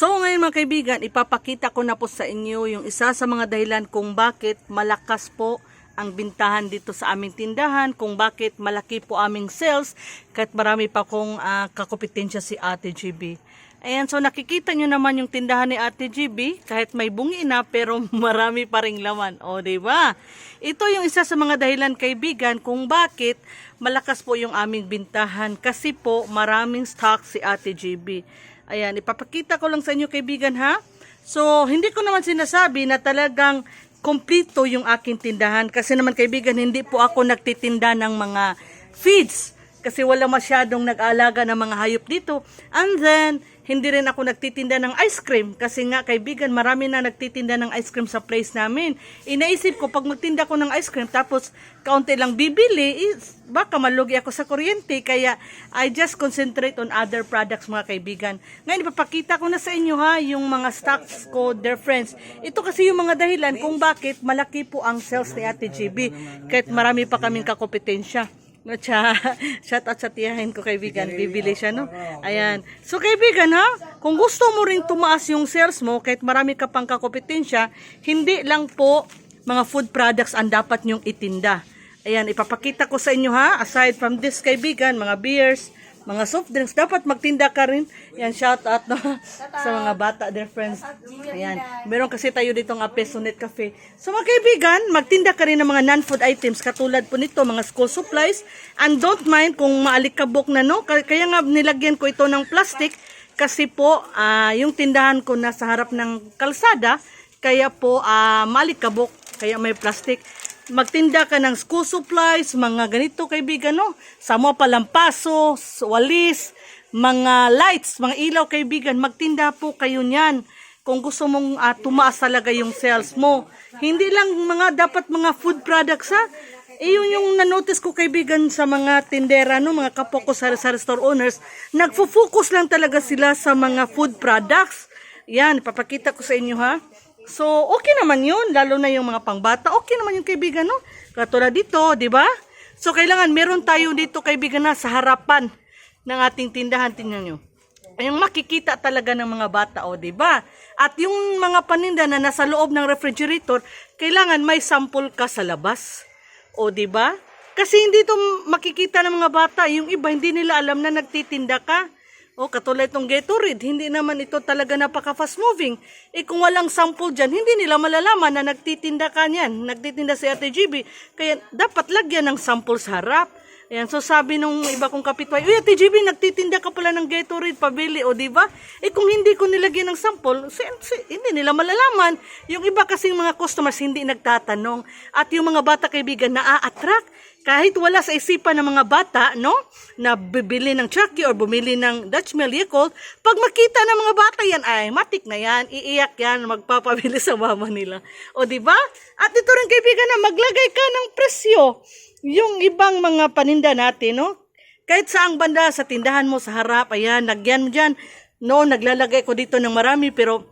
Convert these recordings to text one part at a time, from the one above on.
So ngayon mga kaibigan, ipapakita ko na po sa inyo yung isa sa mga dahilan kung bakit malakas po ang bintahan dito sa aming tindahan, kung bakit malaki po aming sales, kahit marami pa kong ah, kakompetensya si Ate GB. Ayan, so nakikita nyo naman yung tindahan ni Ate GB, kahit may bungi na, pero marami pa ring laman. O, ba? Ito yung isa sa mga dahilan kaibigan kung bakit malakas po yung aming bintahan. Kasi po, maraming stock si Ate GB. Ayan, ipapakita ko lang sa inyo kaibigan ha. So, hindi ko naman sinasabi na talagang kompleto yung aking tindahan. Kasi naman kaibigan, hindi po ako nagtitinda ng mga feeds. Kasi wala masyadong nag-alaga ng mga hayop dito. And then, hindi rin ako nagtitinda ng ice cream. Kasi nga, kaibigan, marami na nagtitinda ng ice cream sa place namin. Inaisip ko, pag magtinda ko ng ice cream, tapos kaunti lang bibili, is, baka malugi ako sa kuryente. Kaya, I just concentrate on other products, mga kaibigan. Ngayon, ipapakita ko na sa inyo ha, yung mga stocks ko, dear friends. Ito kasi yung mga dahilan kung bakit malaki po ang sales ni Ate GB. Kahit marami pa kaming kakompetensya. No, cha, shout out sa tiyahin ko kaibigan, bibili siya no. Ayan. So kaibigan ha, kung gusto mo ring tumaas yung sales mo kahit marami ka pang kakompetensya, hindi lang po mga food products ang dapat nyong itinda. Ayan, ipapakita ko sa inyo ha, aside from this kaibigan, mga beers, mga soft drinks, dapat magtinda ka rin. Yan, shout out no, sa mga bata, dear friends. Ayan, meron kasi tayo dito ng Pesonet Cafe. So mga kaibigan, magtinda ka rin ng mga non-food items katulad po nito, mga school supplies. And don't mind kung maalikabok na no, Kaya- nga nilagyan ko ito ng plastic kasi po ah, yung tindahan ko nasa harap ng kalsada, kaya po ah, maalikabok, kaya may plastic magtinda ka ng school supplies, mga ganito kaibigan, no? Samo palampaso, walis, mga lights, mga ilaw kaibigan, magtinda po kayo niyan. Kung gusto mong ah, tumaas talaga yung sales mo. Hindi lang mga dapat mga food products ha. Yun yung nanotice ko kaibigan sa mga tindera, no, mga kapwa ko sa, sa store owners, nagfo-focus lang talaga sila sa mga food products. Yan, papakita ko sa inyo ha. So, okay naman yun, lalo na yung mga pangbata. Okay naman yung kaibigan, no? Katulad dito, di ba? So, kailangan meron tayo dito kaibigan na sa harapan ng ating tindahan. Tingnan nyo. Yung makikita talaga ng mga bata, o, di ba? At yung mga paninda na nasa loob ng refrigerator, kailangan may sample ka sa labas. O, di ba? Kasi hindi to makikita ng mga bata. Yung iba, hindi nila alam na nagtitinda ka. O, katulad itong Gatorade, hindi naman ito talaga napaka-fast moving. Eh, kung walang sample dyan, hindi nila malalaman na nagtitinda ka niyan. Nagtitinda si Ate GB. Kaya, dapat lagyan ng sample sa harap. Ayan, so sabi nung iba kong kapitbahay, Uy, Ate GB, nagtitinda ka pala ng Gatorade, pabili, o di ba? Eh kung hindi ko nilagyan ng sample, si, si- hindi nila malalaman. Yung iba kasing mga customers hindi nagtatanong. At yung mga bata kaibigan na-attract. Kahit wala sa isipan ng mga bata, no? Na bibili ng Chucky or bumili ng Dutch Mill Yakult, pag makita ng mga bata yan, ay, matik na yan, iiyak yan, magpapabili sa mama nila. O, di ba? At ito rin kaibigan na maglagay ka ng presyo yung ibang mga paninda natin, no? Kahit saang banda sa tindahan mo sa harap, ayan, lagyan mo dyan. No, naglalagay ko dito ng marami, pero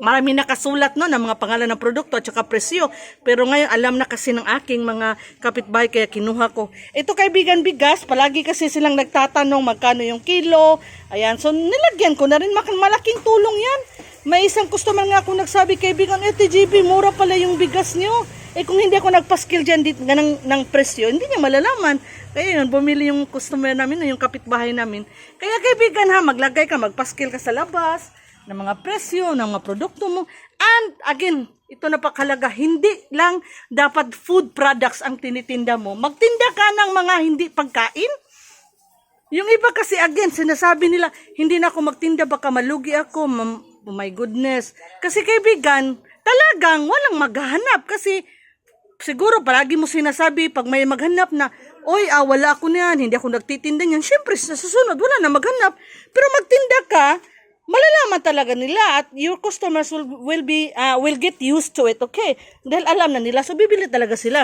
marami nakasulat no ng mga pangalan ng produkto at saka presyo. Pero ngayon alam na kasi ng aking mga kapitbahay kaya kinuha ko. Ito kaibigan bigas, palagi kasi silang nagtatanong magkano yung kilo. Ayan, so nilagyan ko na rin malaking tulong yan. May isang customer nga ako nagsabi kaibigan, eh TGB, mura pala yung bigas nyo. Eh kung hindi ako nagpaskil dyan dito, ng, ng presyo, hindi niya malalaman. Kaya yun, bumili yung customer namin, yung kapitbahay namin. Kaya kaibigan ha, maglagay ka, magpaskil ka sa labas, ng mga presyo, ng mga produkto mo. And again, ito napakalaga, hindi lang dapat food products ang tinitinda mo. Magtinda ka ng mga hindi pagkain. Yung iba kasi again, sinasabi nila, hindi na ako magtinda, baka malugi ako. Oh my goodness. Kasi kaibigan, talagang walang maghahanap. Kasi siguro palagi mo sinasabi pag may maghanap na, oy, ah, wala ako niyan, hindi ako nagtitinda niyan. Siyempre, sa susunod, wala na maghanap. Pero magtinda ka, malalaman talaga nila at your customers will, will be, ah, will get used to it, okay? Dahil alam na nila, so bibili talaga sila.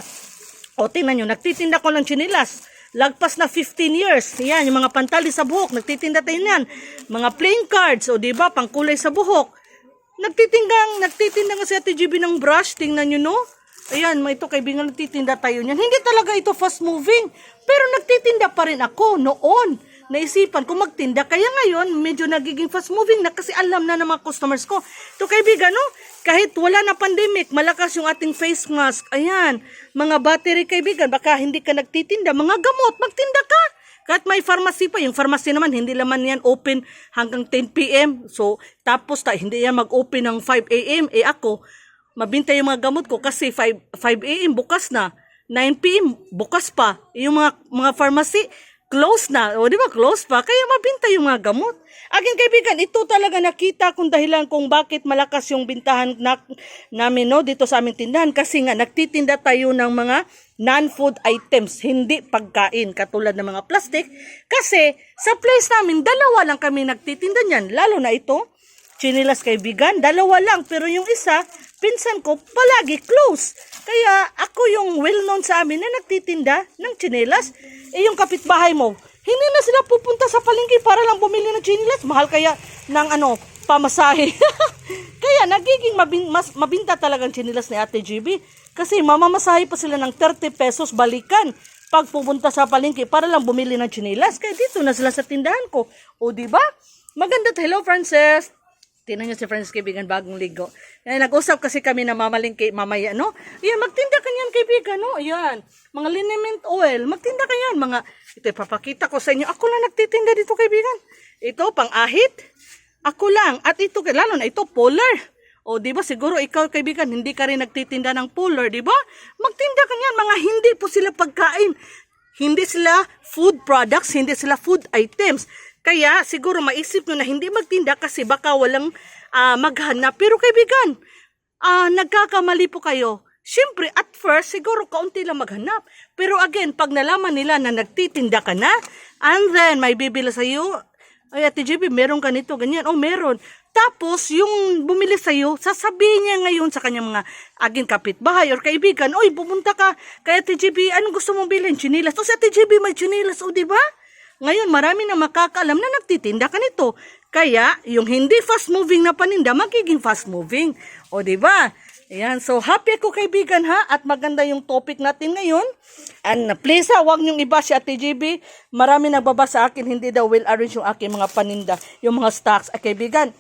O, tingnan nyo, nagtitinda ko ng chinilas. Lagpas na 15 years. Yan, yung mga pantali sa buhok, nagtitinda tayo yan. Mga playing cards, o di ba, pangkulay sa buhok. Nagtitinda, nagtitinda nga si Ate GB ng brush, tingnan nyo, no? Ayan, may ito kaibigan, nagtitinda tayo niyan. Hindi talaga ito fast moving. Pero nagtitinda pa rin ako noon. Naisipan ko magtinda. Kaya ngayon, medyo nagiging fast moving na kasi alam na ng mga customers ko. To kaibigan, no? Kahit wala na pandemic, malakas yung ating face mask. Ayan, mga battery kaibigan, baka hindi ka nagtitinda, mga gamot, magtinda ka. Kahit may pharmacy pa, yung pharmacy naman, hindi naman yan open hanggang 10 p.m. So, tapos ta, hindi yan mag-open ng 5 a.m. Eh ako, mabinta yung mga gamot ko kasi 5, 5 a.m. bukas na. 9 p.m. bukas pa. Yung mga, mga pharmacy, close na. O di ba, close pa. Kaya mabinta yung mga gamot. Akin kaibigan, ito talaga nakita kung dahilan kung bakit malakas yung bintahan na, namin no, dito sa aming tindahan. Kasi nga, nagtitinda tayo ng mga non-food items, hindi pagkain, katulad ng mga plastic. Kasi sa place namin, dalawa lang kami nagtitinda niyan. Lalo na ito, chinilas kaibigan, dalawa lang. Pero yung isa, pinsan ko, palagi close. Kaya ako yung well-known sa amin na nagtitinda ng chinilas. Eh yung kapitbahay mo, hindi na sila pupunta sa palengke para lang bumili ng chinilas. Mahal kaya ng ano, pamasahe. kaya nagiging mabin, mas, mabinta talagang chinilas ni Ate GB. Kasi mamamasahe pa sila ng 30 pesos balikan pag pupunta sa palengke para lang bumili ng chinilas. Kaya dito na sila sa tindahan ko. O di ba? Maganda. Hello, Frances. Tingnan niyo si Francis kaibigan bagong ligo. Kaya nag-usap kasi kami na mamalingki mamaya, no? Ayan, magtinda ka niyan kaibigan, no? Ayan, mga liniment oil, magtinda ka yan. Mga, ito ipapakita ko sa inyo. Ako lang nagtitinda dito kaibigan. Ito, pang-ahit. Ako lang. At ito, lalo na ito, polar. O, di ba, siguro ikaw kaibigan, hindi ka rin nagtitinda ng polar, di ba? Magtinda ka niyan, mga hindi po sila pagkain. Hindi sila food products, hindi sila food items. Kaya siguro maisip nyo na hindi magtinda kasi baka walang ah, maghanap. Pero kaibigan, ah, nagkakamali po kayo. Siyempre, at first, siguro kaunti lang maghanap. Pero again, pag nalaman nila na nagtitinda ka na, and then may bibili sa iyo, ay Ate JB, meron ka nito, ganyan. Oh, meron. Tapos, yung bumili sa'yo, sasabihin niya ngayon sa kanyang mga aging kapitbahay or kaibigan, Oy, pumunta ka kay Ate JB, anong gusto mong bilhin? Chinilas. O si Ate JB may chinilas, o di ba? Ngayon, marami na makakaalam na nagtitinda ka nito. Kaya, yung hindi fast moving na paninda, magiging fast moving. O, di ba? Ayan, so happy ako kaibigan ha at maganda yung topic natin ngayon. And please ha, huwag niyong iba si Ate GB. Marami nagbaba sa akin, hindi daw well arrange yung aking mga paninda, yung mga stocks. At kaibigan,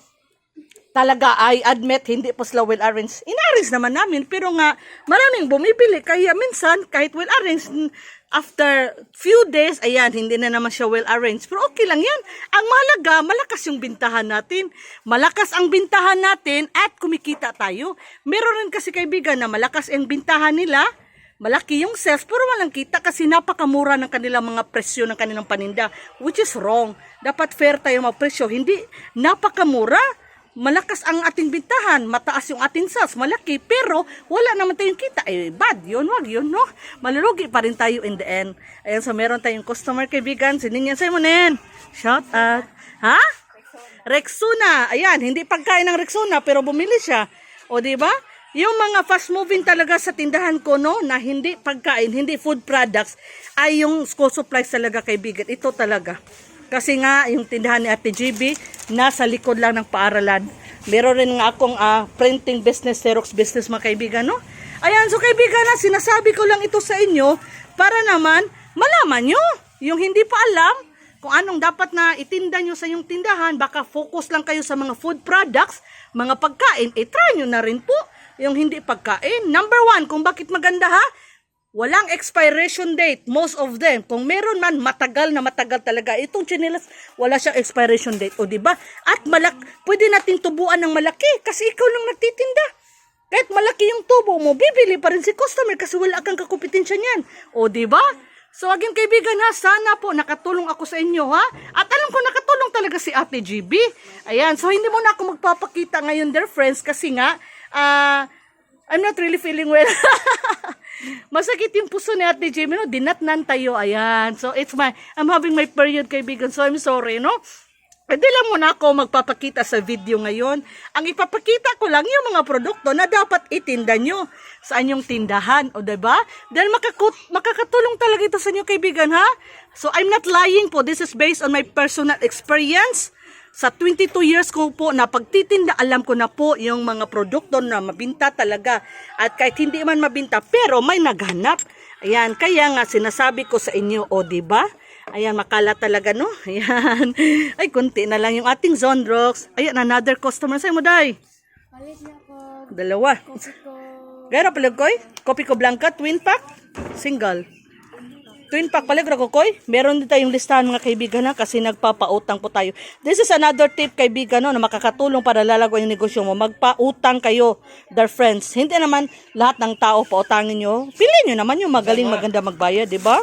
talaga I admit hindi po sila well arranged. In-arrange naman namin pero nga maraming bumibili kaya minsan kahit well arranged after few days ayan hindi na naman siya well arranged pero okay lang yan. Ang mahalaga malakas yung bintahan natin. Malakas ang bintahan natin at kumikita tayo. Meron rin kasi kaibigan na malakas ang bintahan nila malaki yung sales pero walang kita kasi napakamura ng kanilang mga presyo ng kanilang paninda which is wrong. Dapat fair tayo magpresyo. Hindi napakamura malakas ang ating bintahan, mataas yung ating sales, malaki, pero wala naman tayong kita. Eh, bad yun, wag yun, no? Malulugi pa rin tayo in the end. Ayan, so meron tayong customer kaibigan, si Ninyan Simonen. Shout out. Ha? Rexona. Ayan, hindi pagkain ng Rexona, pero bumili siya. O, di ba? Yung mga fast moving talaga sa tindahan ko, no, na hindi pagkain, hindi food products, ay yung school supplies talaga kaibigan. Ito talaga. Kasi nga, yung tindahan ni Ate GB, nasa likod lang ng paaralan. Meron rin nga akong ah, printing business, Xerox business mga kaibigan, no? Ayan, so kaibigan na, sinasabi ko lang ito sa inyo para naman malaman nyo. Yung hindi pa alam kung anong dapat na itinda nyo sa yung tindahan, baka focus lang kayo sa mga food products, mga pagkain, eh try nyo na rin po yung hindi pagkain. Number one, kung bakit maganda ha, Walang expiration date, most of them. Kung meron man, matagal na matagal talaga. Itong chinelas, wala siyang expiration date. O, ba? At malak, pwede nating tubuan ng malaki kasi ikaw lang nagtitinda. Kahit malaki yung tubo mo, bibili pa rin si customer kasi wala kang kakumpetensya niyan. O, ba? So, again, kaibigan ha, sana po nakatulong ako sa inyo ha. At alam ko nakatulong talaga si Ate GB. Ayan, so hindi mo na ako magpapakita ngayon, dear friends, kasi nga, ah, I'm not really feeling well. Masakit yung puso ni Ate Jamie, no? Dinatnan tayo, ayan. So, it's my, I'm having my period, kaibigan. So, I'm sorry, no? Pwede lang muna ako magpapakita sa video ngayon. Ang ipapakita ko lang yung mga produkto na dapat itinda nyo sa anyong tindahan. O, diba? Dahil makakut makakatulong talaga ito sa inyo, kaibigan, ha? So, I'm not lying po. This is based on my personal experience. Sa 22 years ko po na pagtitinda, alam ko na po yung mga produkto na mabinta talaga. At kahit hindi man mabinta, pero may naghanap. Ayan, kaya nga sinasabi ko sa inyo, o di ba? Ayan, makala talaga, no? Ayan. Ay, kunti na lang yung ating zone rocks. Ayan, another customer. Sa'yo mo, day? Palit na ko. Dalawa. Kopi ko. Gaya palag koy? Kopi ko blanca, twin pack, single. Twin pack palag ko koy. Meron din tayong listahan mga kaibigan na kasi nagpapautang po tayo. This is another tip kaibigan no, na makakatulong para lalago yung negosyo mo. Magpautang kayo, their friends. Hindi naman lahat ng tao pautangin nyo. Piliin nyo naman yung magaling maganda magbayad, di ba?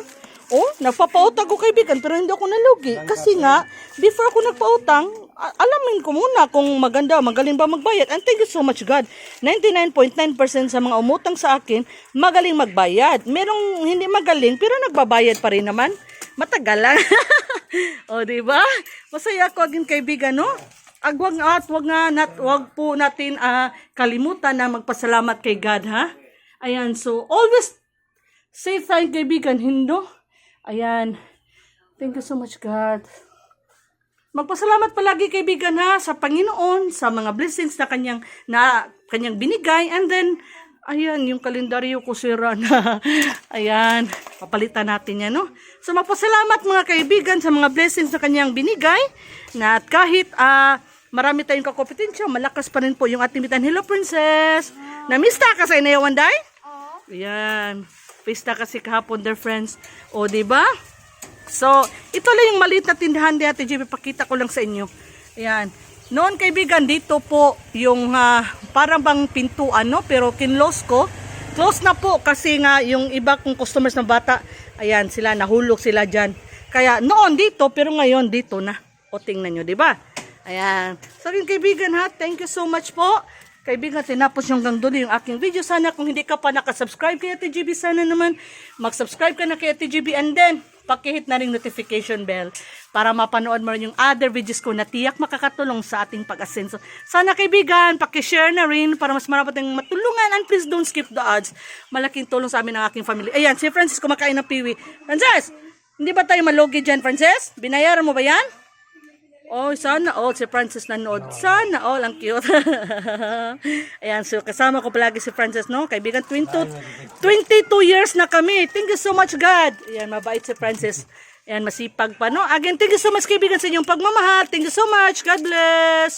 Oh, nagpapautang ko kaibigan pero hindi ako nalugi. Kasi nga, before ako nagpautang, alamin ko muna kung maganda, magaling ba magbayad. And thank you so much God. 99.9% sa mga umutang sa akin, magaling magbayad. Merong hindi magaling pero nagbabayad pa rin naman. Matagal lang. o, di ba? Masaya ako aging kaibigan, no? Agwag at wag nga nat wag po natin ah, kalimutan na magpasalamat kay God, ha? Ayan, so always say thank kaibigan, hindo. Ayan. Thank you so much, God. Magpasalamat palagi kaibigan ha sa Panginoon sa mga blessings na kanyang na kanyang binigay and then ayan yung kalendaryo ko sira na ayan papalitan natin yan no so magpasalamat mga kaibigan sa mga blessings na kanyang binigay na at kahit ah marami tayong kakompetensya malakas pa rin po yung ating bitan hello princess namista ka sa inayawan day Oo. Ayan. Pista kasi kahapon, dear friends. O, di ba? So, ito lang yung maliit na tindahan di Ate JB. Pakita ko lang sa inyo. Ayan. Noon, kaibigan, dito po yung ah, parang bang pintuan, no? Pero kinlose ko. Close na po kasi nga yung iba kong customers na bata, ayan, sila, nahulog sila dyan. Kaya noon dito, pero ngayon dito na. O, tingnan nyo, ba? Ayan. So, aking kaibigan ha, thank you so much po. Kaibigan, tinapos yung hanggang dulo yung aking video. Sana kung hindi ka pa nakasubscribe kay Ate GB, sana naman mag-subscribe ka na kay Ate GB and then pakihit na rin notification bell para mapanood mo rin yung other videos ko na tiyak makakatulong sa ating pag-asenso. Sana kaibigan, pakishare na rin para mas marami tayong matulungan and please don't skip the ads. Malaking tulong sa amin ng aking family. Ayan, si Francis kumakain ng piwi. Francis, hindi ba tayo malugi dyan, Francis? Binayaran mo ba yan? Oh, sana all si Francis nanood. Sana all ang cute. Ayan, so kasama ko palagi si Francis, no? Kaibigan, 22, 22 years na kami. Thank you so much, God. Ayan, mabait si Francis. Ayan, masipag pa, no? Again, thank you so much, kaibigan, sa inyong pagmamahal. Thank you so much. God bless.